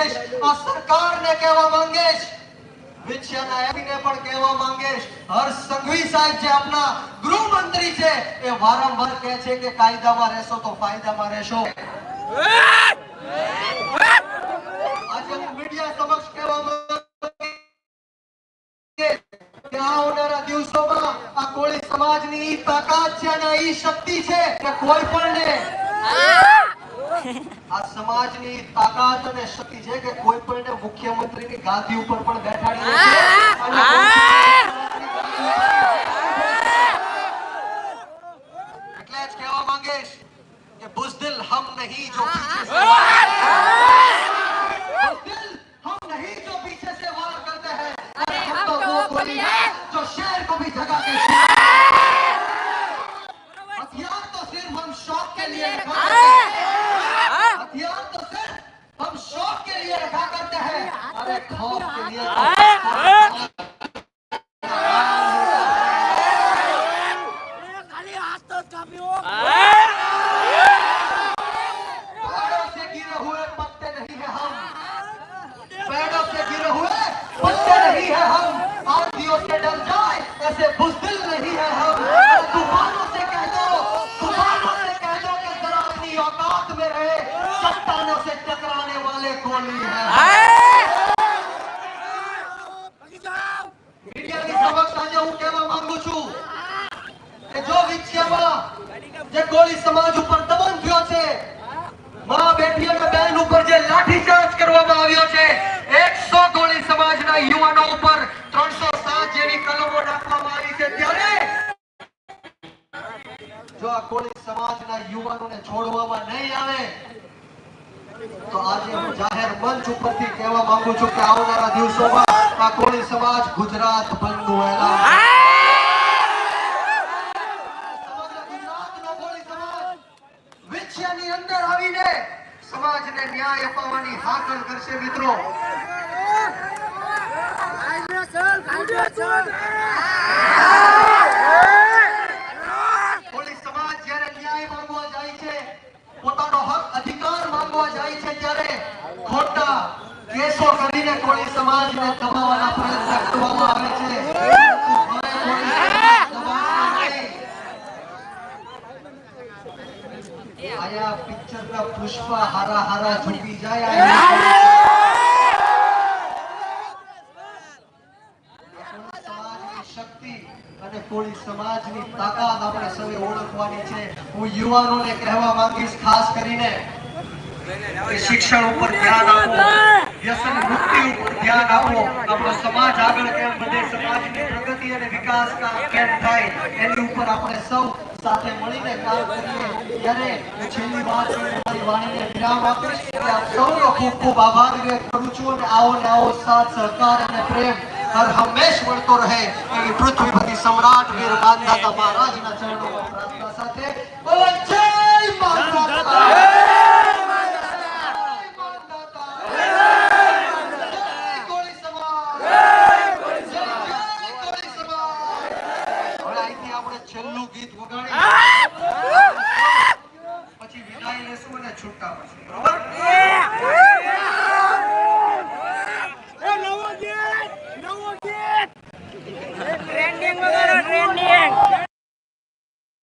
માંગેશ, આ સરકારને કહેવા કહેવા માંગેશ. છે, એ દિવસોમાં આ કોળી સમાજની તાકાત છે અને ઈ શક્તિ છે કે કોઈ પણ ને આ સમાજની તાકાત અને શક્તિ છે કે કોઈ પણ ને મુખ્યમંત્રીની ગાદી ઉપર પણ બેઠાડી દે છે અને એટલે જ કહેવા માંગીશ કે બુઝદિલ હમ નહીં જો પીછે से बुज़दिल हम नहीं जो पीछे से वार करते हैं अरे हम तो वो गोली है जो शेर को भी जगा जाए ऐसे बुजदिल नहीं है हम तूफानों से कह दो तूफानों से कह दो कि जरा अपनी औकात में रहे चट्टानों से टकराने वाले कोली है ભાગી જાઓ મીડિયાની સમક્ષ આજે હું કહેવા માંગુ છું કે જો વિછિયામાં જે કોળી સમાજ ઉપર દમન થયો છે માં બેટી અને બહેન ઉપર જે લાઠીચાર્જ કરવામાં આવ્યો છે કોળી સમાજના યુવાનોને છોડવામાં નહીં આવે તો આજે હું જાહેર મંચ ઉપરથી કહેવા માંગુ છું કે આવનારા દિવસોમાં આ કોળી સમાજ ગુજરાત બંધ એલાન અંદર આવીને સમાજને ન્યાય અપાવવાની હાકલ કરશે મિત્રો કાઢ્યો ચલ કોળી સમાજ જ્યારે ન્યાય માંગવા જાય છે પોતાનો હક અધિકાર માંગવા જાય છે ત્યારે ખોટા કેસો કરીને કોળી સમાજને દબાવવાના પ્રયત્ન કરવામાં આવે છે. આયા પિક્ચરના પુષ્પા હારા હારા ઝૂકી જાય શક્તિ અને કોળી સમાજની તાકાત આપણે સૌએ ઓળખવાની છે. હું યુવાનોને કહેવા માંગીશ, ખાસ કરીને શિક્ષણ ઉપર ધ્યાન આપો, વ્યસન મુક્તિ ઉપર ધ્યાન આપો. આપણો સમાજ આગળ કેમ વધે, સમાજની પ્રગતિ અને વિકાસ કેમ થાય, એની ઉપર આપણે સૌ સાથે મળીને કામ કરીએ. ત્યારે છેલ્લી વાત મારી વાણીને વિરામ આપીશ. આપ સૌનો ખૂબ ખૂબ આભાર વ્યક્ત કરું છું અને આવો ને આવો સાથ, સહકાર અને પ્રેમ હર હંમેશ મળતો રહે એવી પૃથ્વીપતિ સમ્રાટ વીર માનદાતા મહારાજના ચરણોમાં પ્રાર્થના સાથે બોલો